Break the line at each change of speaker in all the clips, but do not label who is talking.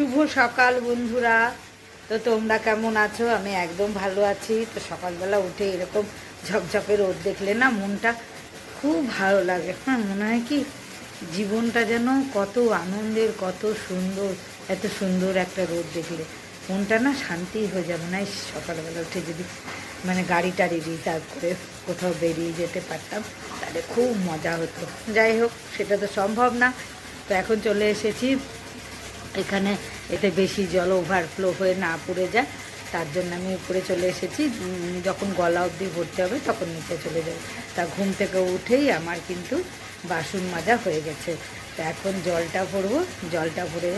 শুভ সকাল বন্ধুরা। তো তোমরা কেমন আছো? আমি একদম ভালো আছি। তো সকালবেলা উঠে এরকম ঝকঝকে রোদ দেখলে না মনটা খুব ভালো লাগে। হ্যাঁ মনে হয় কি জীবনটা যেন কত আনন্দের, কত সুন্দর, এত সুন্দর একটা রোদ দেখলে মনটা না শান্তি হয়ে যাবে। না সকালবেলা উঠে যদি মানে গাড়ি টাড়ি রিজার্ভ করে কোথাও বেরিয়ে যেতে পারতাম, তাহলে খুব মজা হতো। যাই হোক, সেটা তো সম্ভব না। তো এখন চলে এসেছি এখানে এতে বেশি জল ওভারফ্লো হয়ে না পড়ে যায়, তার জন্য আমি উপরে চলে এসেছি। যখন গলা অবধি ভরতে হবে তখন নিচে চলে যাবে তা ঘুম থেকে উঠেই আমার কিন্তু বাসন মাজা হয়ে গেছে। তা এখন জলটা ভরবো, জলটা ভরে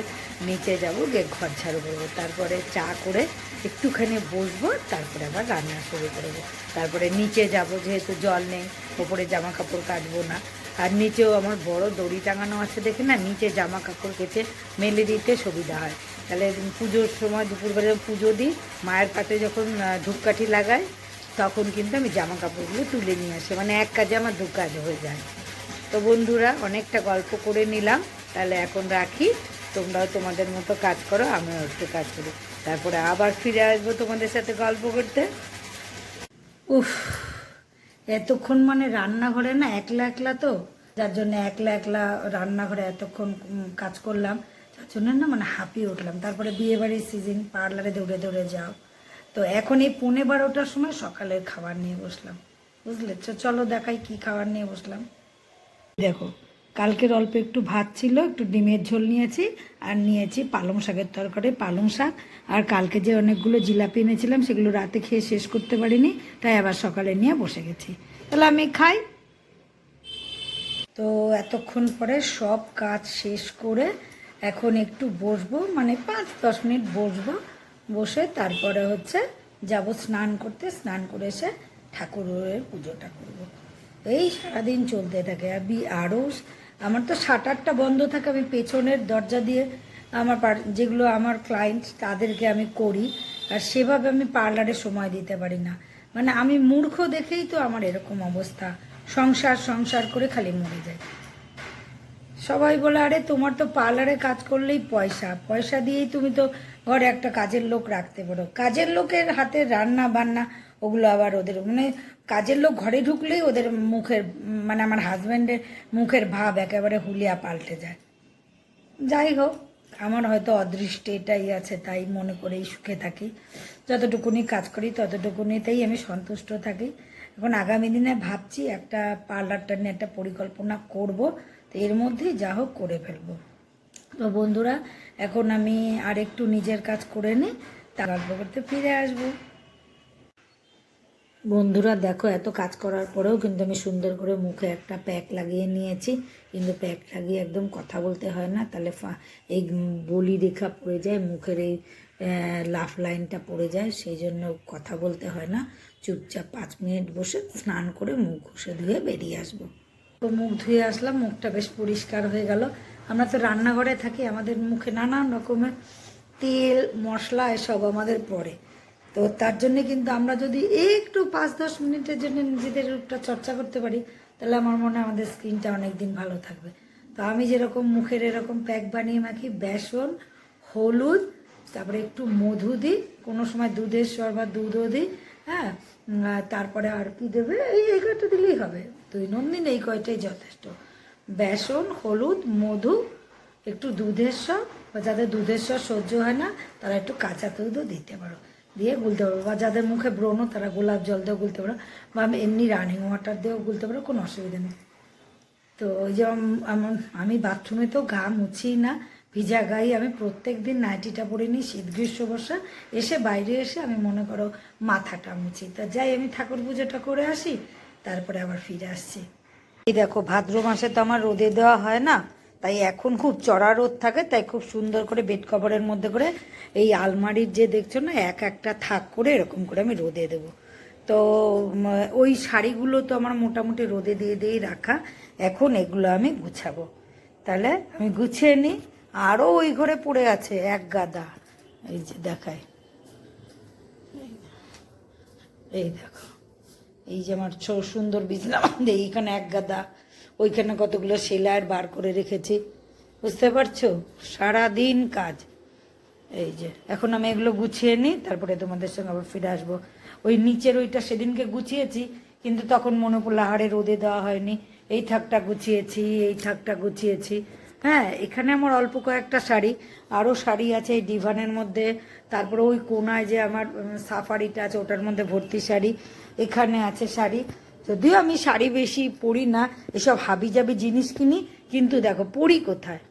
নিচে যাব, গিয়ে ঘর ঝাড়ু করব। তারপরে চা করে একটুখানি বসবো, তারপরে আবার রান্না শুরু করব। তারপরে নিচে যাব, যেহেতু জল নেই, ওপরে জামা কাপড় কাচবো না। আর নিচেও আমার বড় দড়ি টাঙানো আছে, দেখে না নিচে জামা কাপড় কেচে মেলে দিতে সুবিধা হয়। তাহলে পুজোর সময় দুপুরবেলা পুজো দিই, মায়ের পাতে যখন ধূপকাঠি লাগাই, তখন কিন্তু আমি জামা কাপড়গুলো তুলে নিয়ে আসি। মানে এক কাজে আমার দু কাজ হয়ে যায়। তো বন্ধুরা, অনেকটা গল্প করে নিলাম। তাহলে এখন রাখি। তোমরাও তোমাদের মতো কাজ করো, আমিও একটু কাজ করি। তারপরে আবার ফিরে আসব তোমাদের সাথে গল্প করতে। উফ। এতক্ষণ মানে রান্নাঘরে না একলা একলা তো, যার জন্য একলা একলা রান্নাঘরে এতক্ষণ কাজ করলাম, তার জন্য না মানে হাঁপিয়ে উঠলাম। তারপরে বিয়ে বাড়ির সিজন পার্লারে দৌড়ে দৌড়ে যাও। তো এখন এই পৌনে বারোটার সময় সকালের খাবার নিয়ে বসলাম, বুঝলে? চলো দেখাই কি খাবার নিয়ে বসলাম। দেখো কালকের অল্প একটু ভাত ছিল, একটু ডিমের ঝোল নিয়েছি আর নিয়েছি পালং শাকের তরকারি, পালং শাক। আর কালকে যে অনেকগুলো জিলাপি এনেছিলাম, সেগুলো রাতে খেয়ে শেষ করতে পারিনি, তাই আবার সকালে নিয়ে বসে গেছি। তাহলে আমি খাই। তো এতক্ষণ পরে সব কাজ শেষ করে এখন একটু বসবো মানে পাঁচ দশ মিনিট বসবো। বসে তারপরে হচ্ছে যাব স্নান করতে, স্নান করে এসে ঠাকুরের পুজোটা করব। এই সারাদিন চলতে থাকে। আরও আমার তো আটটা বন্ধ থাকে, আমি পেছনের দরজা দিয়ে আমার যেগুলো আমার ক্লায়েন্ট তাদেরকে আমি করি, আর সেভাবে আমি পার্লারে সময় দিতে পারি না। মানে আমি মূর্খ দেখেই তো আমার এরকম অবস্থা। সংসার সংসার করে খালি মরে যায়। সবাই বলে, আরে, তোমার তো পার্লারে কাজ করলেই পয়সা। পয়সা দিয়েই তুমি তো ঘরে একটা কাজের লোক রাখতে পারো। কাজের লোকের হাতে রান্না বান্না ওগুলো আবার ওদের মানে কাজের লোক ঘরে ঢুকলেই ওদের মুখের মানে আমার হাজব্যান্ডের মুখের ভাব একেবারে হুলিয়া পাল্টে যায়। যাই হোক, আমার হয়তো অদৃষ্টে এটাই আছে, তাই মনে করেই সুখে থাকি। যতটুকুনি কাজ করি, ততটুকুনিতেই আমি সন্তুষ্ট থাকি। এখন আগামী দিনে ভাবছি একটা পার্লারটা নিয়ে একটা পরিকল্পনা করব, তো এর মধ্যেই যা হোক করে ফেলব। তো বন্ধুরা, এখন আমি আর একটু নিজের কাজ করে নিই তা গল্প করতে ফিরে আসব। বন্ধুরা, দেখো, এত কাজ করার পরেও কিন্তু আমি সুন্দর করে মুখে একটা প্যাক লাগিয়ে নিয়েছি। কিন্তু প্যাক লাগিয়ে একদম কথা বলতে হয় না, তাহলে এই বলি রেখা পড়ে যায়, মুখের এই লাফ লাইনটা পড়ে যায়, সেই জন্য কথা বলতে হয় না। চুপচাপ পাঁচ মিনিট বসে স্নান করে মুখ ঘষে ধুয়ে বেরিয়ে আসব। তো মুখ ধুয়ে আসলাম, মুখটা বেশ পরিষ্কার হয়ে গেল। আমরা তো রান্নাঘরে থাকি, আমাদের মুখে নানান রকমের তেল, মশলা, এসব আমাদের পড়ে। তো তার জন্য কিন্তু আমরা যদি একটু পাঁচ, দশ মিনিটের জন্য নিজেদের রূপটা চর্চা করতে পারি, তাহলে আমার মনে হয় আমাদের স্কিনটা অনেক দিন ভালো থাকবে। তো আমি যেরকম মুখের এরকম প্যাক বানিয়ে মাখি, বেসন, হলুদ, তারপরে একটু মধু দিই, কোনো সময় দুধের স্বর বা দুধও দিই হ্যাঁ? তারপরে আর কি দেবে? এই এই কয়টা দিলেই হবে। দৈনন্দিন এই কয়টাই যথেষ্ট। বেসন, হলুদ, মধু, একটু দুধের স্বর বা যাদের দুধের স্বর সহ্য হয় না, তারা একটু কাঁচা দুধও দিতে পারো। দিয়ে গুলতে পারব। বা যাদের মুখে ব্রণ, তারা গোলাপ জল দিয়েও গুলতে পারো। বা আমি এমনি রানিং ওয়াটার দিয়েও গুলতে পারো, কোনো অসুবিধা নেই। তো ওই যে আমার আমি বাথরুমে তো গা মুছি না, ভিজা গায়ে আমি প্রত্যেক দিন নাইটিটা পরে নিই শীত গ্রীষ্ম বর্ষা। এসে বাইরে এসে আমি মনে করো মাথাটা মুছি। তা যাই, আমি ঠাকুর পুজোটা করে আসি, তারপরে আবার ফিরে আসছি। এই দেখো, ভাদ্র মাসে তো আমার রোদে দেওয়া হয় না। তাই এখন খুব চড়া রোদ থাকে, তাই খুব সুন্দর করে বেড কভারের মধ্যে করে এই আলমারির যে দেখছ না, এক একটা থাক করে এরকম করে আমি রোদে দেবো। তো ওই শাড়িগুলো তো আমার মোটামুটি রোদে দিয়ে দিয়েই রাখা, এখন এগুলো আমি গুছাবো। তাহলে আমি গুছিয়ে নিই আরও ওই ঘরে পড়ে আছে এক গাদা। এই যে দেখায়। এই দেখো, এই যে আমার ছো সুন্দর বিছনা, এইখানে এক গাদা। ওইখানে কতগুলো সেলাইয়ের বার করে রেখেছি। বুঝতে পারছ? সারা দিন কাজ। এই যে, এখন আমি এগুলো গুছিয়ে নিই, তারপরে তোমাদের সঙ্গে আবার ফিরে আসব। ওই নিচের ওইটা সেদিনকে গুছিয়েছি, কিন্তু তখন মনে পড়ল হাড়ে রোদে দেওয়া হয়নি। এই থাকটা গুছিয়েছি, এই থাকটা গুছিয়েছি। হ্যাঁ এখানে আমার অল্প কয়েকটা শাড়ি, আরও শাড়ি আছে এই ডিভানের মধ্যে। তারপরে ওই কোনায় যে আমার সাফারিটা আছে, ওটার মধ্যে ভর্তি শাড়ি এখানে আছে শাড়ি। যদিও আমি শাড়ি বেশি পরি না, এসব হাবি হাবিজাবি জিনিস কিনি, কিন্তু দেখো, পরি কোথায়?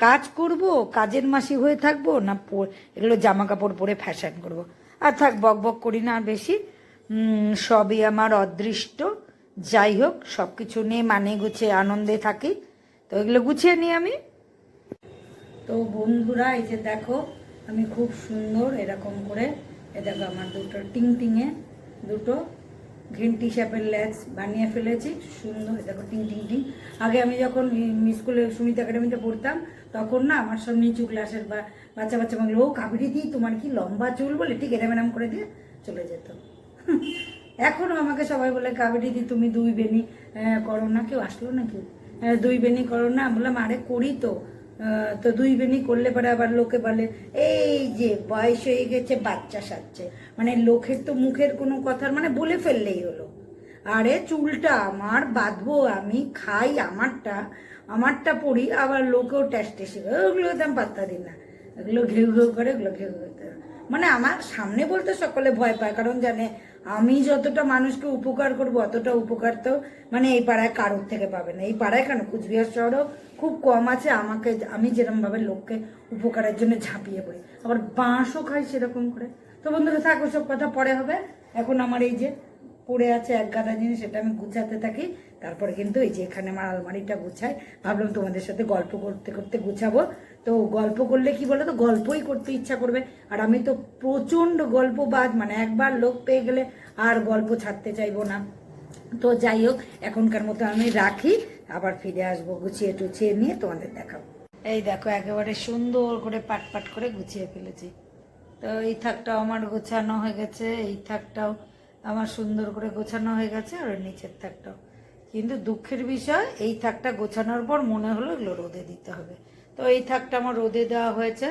কাজ করব, কাজের মাসি হয়ে থাকব, না এগুলো জামা কাপড় পরে ফ্যাশন করব। আর থাক, বক বক করি না আর বেশি। সবই আমার অদৃষ্ট। যাই হোক সব কিছু নিয়ে মানে গুছিয়ে আনন্দে থাকি। তো এগুলো গুছিয়ে নিই আমি। তো বন্ধুরা, এই যে দেখো, আমি খুব সুন্দর এরকম করে, এ দেখো আমার দুটো টিং টিংয়ে দুটো গ্রিন টি শ্যাপের লেস বানিয়ে ফেলেছি, সুন্দর দেখো, টিং টিং টিং। আগে আমি যখন স্কুলে সুমিত একাডেমিতে পড়তাম, তখন না আমার সব নিচু ক্লাসের বা বাচ্চা বাচ্চা বলল ও কাবেরি দি, তোমার কি লম্বা চুল? বলে, ঠিক এরম এরম করে দিয়ে চলে যেত। এখনও আমাকে সবাই বলে কাবেরি দি, তুমি দুই বেনি করো না। কেউ আসলো না কেউ। দুই বেনি করো না। বললাম, আরে, করি তো। তো দুই বেনি করলে পরে আবার লোকে বলে, এই যে বয়স হয়ে গেছে, বাচ্চা সাচ্ছে মানে লোকের তো মুখের কোনো কথার মানে বলে ফেললেই হলো। আরে চুলটা আমার, বাঁধবো আমি, খাই আমারটা আমারটা পড়ি আবার লোকেও ট্যাস টেসে করে ওগুলো আমি পাত্তা দিই না, এগুলো ঘেউ ঘেউ করে ওগুলো ঘেউ ঘেউ মানে আমার সামনে বলতে সকলে ভয় পায়, কারণ জানে আমি যতটা মানুষকে উপকার করব, অতটা উপকার তো মানে এই পাড়ায় কারোর থেকে পাবে না। এই পাড়ায় কেন? কুচবিহার শহরেও খুব কম আছে, আমাকে আমি যেরকমভাবে লোককে উপকারের জন্য ঝাঁপিয়ে পড়ি। আবার বাঁশও খাই সেরকম করে। তো বন্ধুরা, থাকো সব কথা পরে হবে। এখন আমার এই যে পড়ে আছে এক গাদা জিনিস, সেটা আমি গুছাতে থাকি। তারপরে কিন্তু এই যে এখানে আমার আলমারিটা গুছাই ভাবলাম তোমাদের সাথে গল্প করতে করতে গুছাবো। তো গল্প করলে কি বলো তো গল্পই করতে ইচ্ছা করবে। আর আমি তো প্রচণ্ড গল্পবাজ মানে একবার লোক পেয়ে গেলে আর গল্প ছাড়তে চাইব না। তো যাই হোক, এখনকার মতো আমি রাখি, আবার ফিরে আসব গুছিয়ে টুছিয়ে নিয়ে তোমাদের দেখাবো। এই দেখো, একেবারে সুন্দর করে পাট পাট করে গুছিয়ে ফেলেছি। তো এই থাকটাও আমার গোছানো হয়ে গেছে, এই থাকটাও আমার সুন্দর করে গোছানো হয়ে গেছে, আর নিচের থাকটাও। কিন্তু দুঃখের বিষয়, এই থাকটা গোছানোর পর মনে হলো এগুলো রোদে দিতে হবে। তো এই থাকটা আমার রোদে দেওয়া হয়েছে।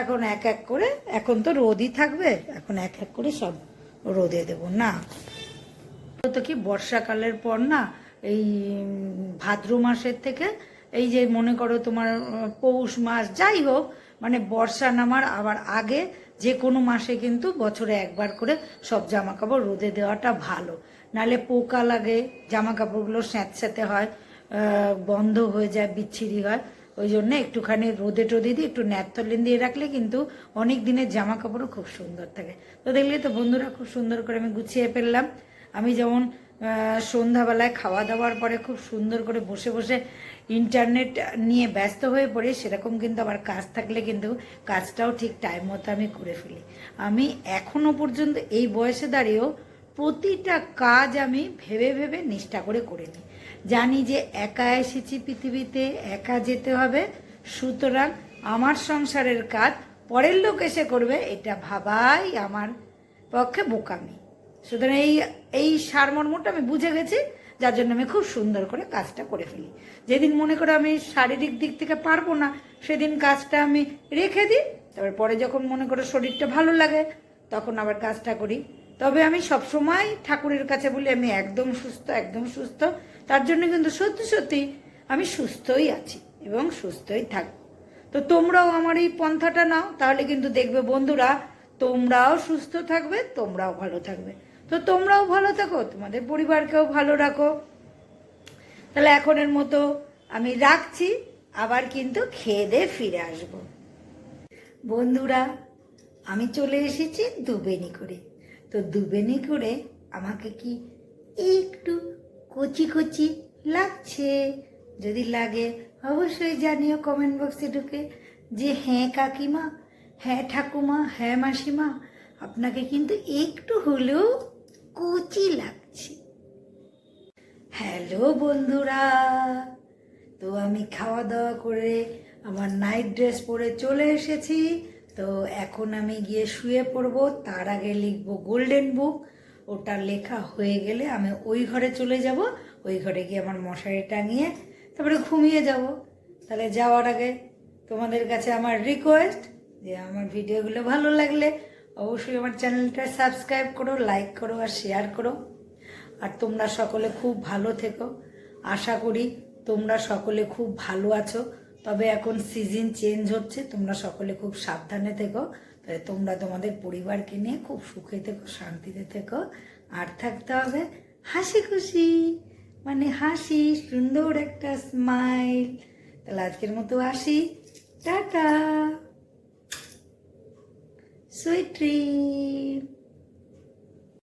এখন এক এক করে, এখন তো রোদই থাকবে, এখন এক এক করে সব রোদে দেব। না, তো কি বর্ষাকালের পর না, এই ভাদ্র মাসের থেকে এই যে মনে করো তোমার, পৌষ মাস যাই হোক মানে বর্ষা নামার আবার আগে যে কোনো মাসে কিন্তু বছরে একবার করে সব জামা কাপড় রোদে দেওয়াটা ভালো। নালে পোকা লাগে জামা কাপড়গুলো স্যাঁতস্যাঁতে হয় বন্ধ হয়ে যায়, বিচ্ছিরি হয়। ওই জন্য একটুখানি রোদে টোদে দিয়ে একটু ন্যাপথলিন দিয়ে রাখলে কিন্তু অনেক দিনের জামা কাপড়ও খুব সুন্দর থাকে। তো দেখলে তো বন্ধুরা খুব সুন্দর করে আমি গুছিয়ে ফেললাম। আমি যেমন সন্ধ্যাবেলায় খাওয়া দাওয়ার পরে খুব সুন্দর করে বসে বসে ইন্টারনেট নিয়ে ব্যস্ত হয়ে পড়ি, সেরকম কিন্তু আবার কাজ থাকলে কিন্তু কাজটাও ঠিক টাইম মতো আমি করে ফেলি। আমি এখনও পর্যন্ত এই বয়সে দাঁড়িয়েও প্রতিটা কাজ আমি ভেবে ভেবে নিষ্ঠা করে করে নিই। জানি যে একা এসেছি পৃথিবীতে, একা যেতে হবে। সুতরাং আমার সংসারের কাজ পরের লোক এসে করবে, এটা ভাবাই আমার পক্ষে বোকামি। সুতরাং এই এই সারমর্মটা আমি বুঝে গেছি, যার জন্য আমি খুব সুন্দর করে কাজটা করে ফেলি। যেদিন মনে করে আমি শারীরিক দিক থেকে পারব না, সেদিন কাজটা আমি রেখে দিই। তারপর পরে যখন মনে করো শরীরটা ভালো লাগে, তখন আবার কাজটা করি। তবে আমি সবসময় ঠাকুরের কাছে বলি, আমি একদম সুস্থ একদম সুস্থ। তার জন্য কিন্তু সত্যি সত্যি আমি সুস্থই আছি এবং সুস্থই থাকব তো তোমরাও আমার এই পন্থাটা নাও, তাহলে কিন্তু দেখবে বন্ধুরা, তোমরাও সুস্থ থাকবে, তোমরাও ভালো থাকবে। তো তোমরাও ভালো থাকো, তোমাদের পরিবারকেও ভালো রাখো। তাহলে এখনের মতো আমি রাখছি, আবার কিন্তু খেয়ে দিয়ে ফিরে আসব। বন্ধুরা, আমি চলে এসেছি দুবেনি করে। তো দুবেনি করে আমাকে কি একটু কচি কচি লাগছে? যদি লাগে, অবশ্যই জানিও কমেন্ট বক্সে ঢুকে যে হ্যাঁ কাকিমা হ্যাঁ ঠাকুমা হ্যাঁ মাসিমা, আপনাকে কিন্তু একটু হলেও কচি লাগছে। হ্যালো বন্ধুরা, তো আমি খাওয়া দাওয়া করে আমার নাইট ড্রেস পরে চলে এসেছি। তো এখন আমি গিয়ে শুয়ে পড়ব, তার আগে লিখব গোল্ডেন বুক ওটা লেখা হয়ে গেলে আমি ওই ঘরে চলে যাব, ওই ঘরে গিয়ে আমার মশারি টাঙিয়ে তারপরে ঘুমিয়ে যাব। তাহলে যাওয়ার আগে তোমাদের কাছে আমার রিকোয়েস্ট যে আমার ভিডিওগুলো ভালো লাগলে অবশ্যই আমার চ্যানেলটা সাবস্ক্রাইব করো লাইক করো আর শেয়ার করো। আর তোমরা সকলে খুব ভালো থেকো। আশা করি তোমরা সকলে খুব ভালো আছো। তবে এখন সিজন চেঞ্জ হচ্ছে, তোমরা সকলে খুব সাবধানে থেকো। তাহলে তোমরা তোমাদের পরিবারকে নিয়ে খুব সুখে থেকো, শান্তিতে থেকো। আর থাকতে হবে হাসি খুশি মানে হাসি, সুন্দর একটা স্মাইল তাহলে আজকের মতো আসি। টাটা! সুইট